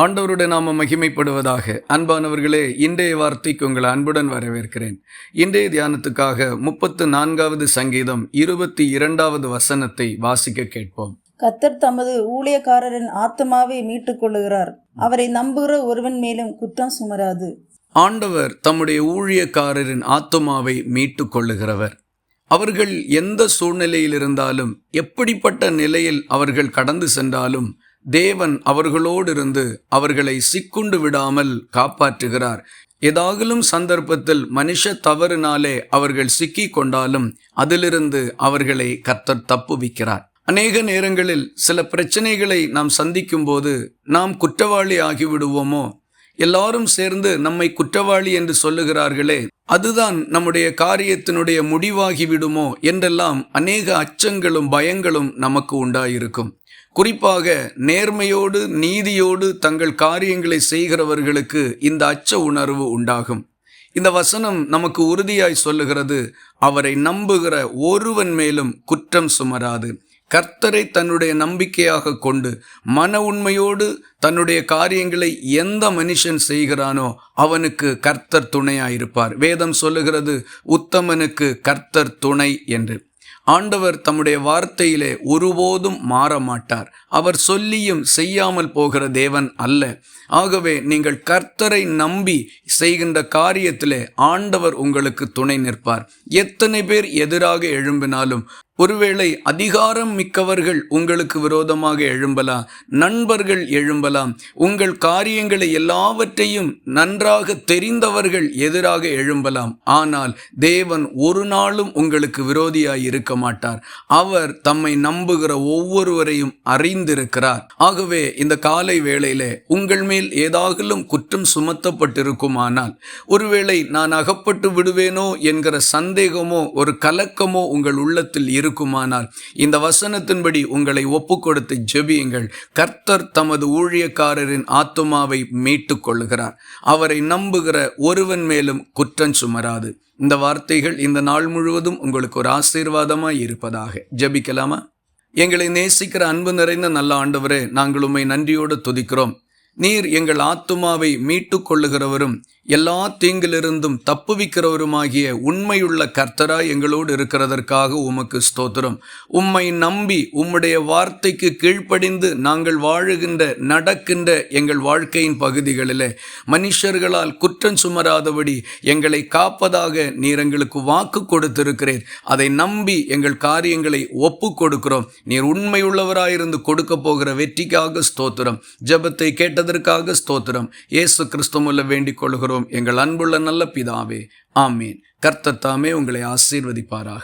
ஆண்டவருடைய நாம மகிமைப்படுவதாக. அன்பானவர்களே இன்றைய வார்த்தைக்கு உங்களை அன்புடன் வரவேற்கிறேன். இன்றைய தியானத்துக்காக முப்பத்து நான்காவது சங்கீதம் இருபத்தி இரண்டாவது வசனத்தை வாசிக்க கேட்போம். கத்தர் தமது ஊழியக்காரரின் ஆத்மாவை மீட்டுக் கொள்ளுகிறார் அவரை நம்புகிற ஒருவன் மேலும் குற்றம் சுமராது. ஆண்டவர் தம்முடைய ஊழியக்காரரின் ஆத்துமாவை மீட்டு கொள்ளுகிறவர் அவர்கள் எந்த சூழ்நிலையில் இருந்தாலும் எப்படிப்பட்ட நிலையில் அவர்கள் கடந்து சென்றாலும் தேவன் அவர்களோடு இருந்து அவர்களை சிக்குண்டு விடாமல் காப்பாற்றுகிறார். ஏதாகிலும் சந்தர்ப்பத்தில் மனுஷ தவறுனாலே அவர்கள் சிக்கி கொண்டாலும் அதிலிருந்து அவர்களை கர்த்தர் தப்புவிக்கிறார். அநேக நேரங்களில் சில பிரச்சனைகளை நாம் சந்திக்கும் போது நாம் குற்றவாளி ஆகிவிடுவோமோ? எல்லாரும் சேர்ந்து நம்மை குற்றவாளி என்று சொல்லுகிறார்களே அதுதான் நம்முடைய காரியத்தினுடைய முடிவாகி விடுமோ என்றெல்லாம் அநேக அச்சங்களும் பயங்களும் நமக்கு உண்டாயிருக்கும். குறிப்பாக நேர்மையோடு நீதியோடு தங்கள் காரியங்களை செய்கிறவர்களுக்கு இந்த அச்ச உணர்வு உண்டாகும். இந்த வசனம் நமக்கு உறுதியாய் சொல்லுகிறது அவரை நம்புகிற ஒருவன் மேலும் குற்றம் சுமராது. கர்த்தரை தன்னுடைய நம்பிக்கையாக கொண்டு மன உண்மையோடு தன்னுடைய காரியங்களை எந்த மனுஷன் செய்கிறானோ அவனுக்கு கர்த்தர் துணையாயிருப்பார். வேதம் சொல்லுகிறது உத்தமனுக்கு கர்த்தர் துணை என்று. ஆண்டவர் தம்முடைய வார்த்தையிலே ஒருபோதும் மாற மாட்டார் அவர் சொல்லியும் செய்யாமல் போகிற தேவன் அல்ல. ஆகவே நீங்கள் கர்த்தரை நம்பி செய்கின்ற காரியத்திலே ஆண்டவர் உங்களுக்கு துணை நிற்பார். எத்தனை பேர் எதிராக எழும்பினாலும் ஒருவேளை அதிகாரம் மிக்கவர்கள் உங்களுக்கு விரோதமாக எழும்பலாம் நண்பர்கள் எழும்பலாம் உங்கள் காரியங்களை எல்லாவற்றையும் நன்றாக தெரிந்தவர்கள் எதிராக எழும்பலாம். ஆனால் தேவன் ஒரு நாளும் உங்களுக்கு விரோதியாய் இருக்க மாட்டார். அவர் தம்மை நம்புகிற ஒவ்வொருவரையும் அறிந்திருக்கிறார். ஆகவே இந்த காலை வேளையில உங்கள் மேல் ஏதாகிலும் குற்றம் சுமத்தப்பட்டிருக்குமானால் ஒருவேளை நான் அகப்பட்டு விடுவேனோ என்கிற சந்தேகமோ ஒரு கலக்கமோ உங்கள் உள்ளத்தில் இருக்குமானால் இந்த வசனத்தின்படி உங்களை ஒப்பு கொடுத்து ஜெபியுங்கள். கர்த்தர் தமது ஊழியக்காரரின் ஆத்துமாவை மீட்டு கொள்ளுகிறார் அவரை நம்புகிற ஒருவன் மேலும் குற்றம் சுமராது. இந்த வார்த்தைகள் இந்த நாள் முழுவதும் உங்களுக்கு ஒரு ஆசீர்வாதமாய் இருப்பதாக. ஜெபிக்கலாமா? எங்களை நேசிக்கிற அன்பு நிறைந்த நல்ல ஆண்டவரே நாங்கள் உண்மை நன்றியோடு துதிக்கிறோம். நீர் எங்கள் ஆத்துமாவை மீட்டு கொள்ளுகிறவரும் எல்லா தீங்கிலிருந்தும் தப்புவிக்கிறவருமாகிய உண்மையுள்ள கர்த்தராய் எங்களோடு இருக்கிறதற்காக உமக்கு ஸ்தோத்திரம். உம்மை நம்பி உம்முடைய வார்த்தைக்கு கீழ்ப்படிந்து நாங்கள் வாழுகின்ற நடக்கின்ற எங்கள் வாழ்க்கையின் பகுதிகளில் மனுஷர்களால் குற்றம் சுமராதபடி எங்களை காப்பதாக நீர் எங்களுக்கு வாக்கு கொடுத்திருக்கிறீர். அதை நம்பி எங்கள் காரியங்களை ஒப்பு கொடுக்கிறோம். நீர் உண்மையுள்ளவராயிருந்து கொடுக்க போகிற வெற்றிக்காக ஸ்தோத்திரம். ஜெபத்தை கேட்டதற்காக ஸ்தோத்திரம். இயேசு கிறிஸ்துமுல்ல வேண்டிக் கொள்கிறோம் எங்கள் அன்புள்ள நல்ல பிதாவே. ஆமீன். கர்த்தத்தாமே உங்களை ஆசீர்வதிப்பாராக.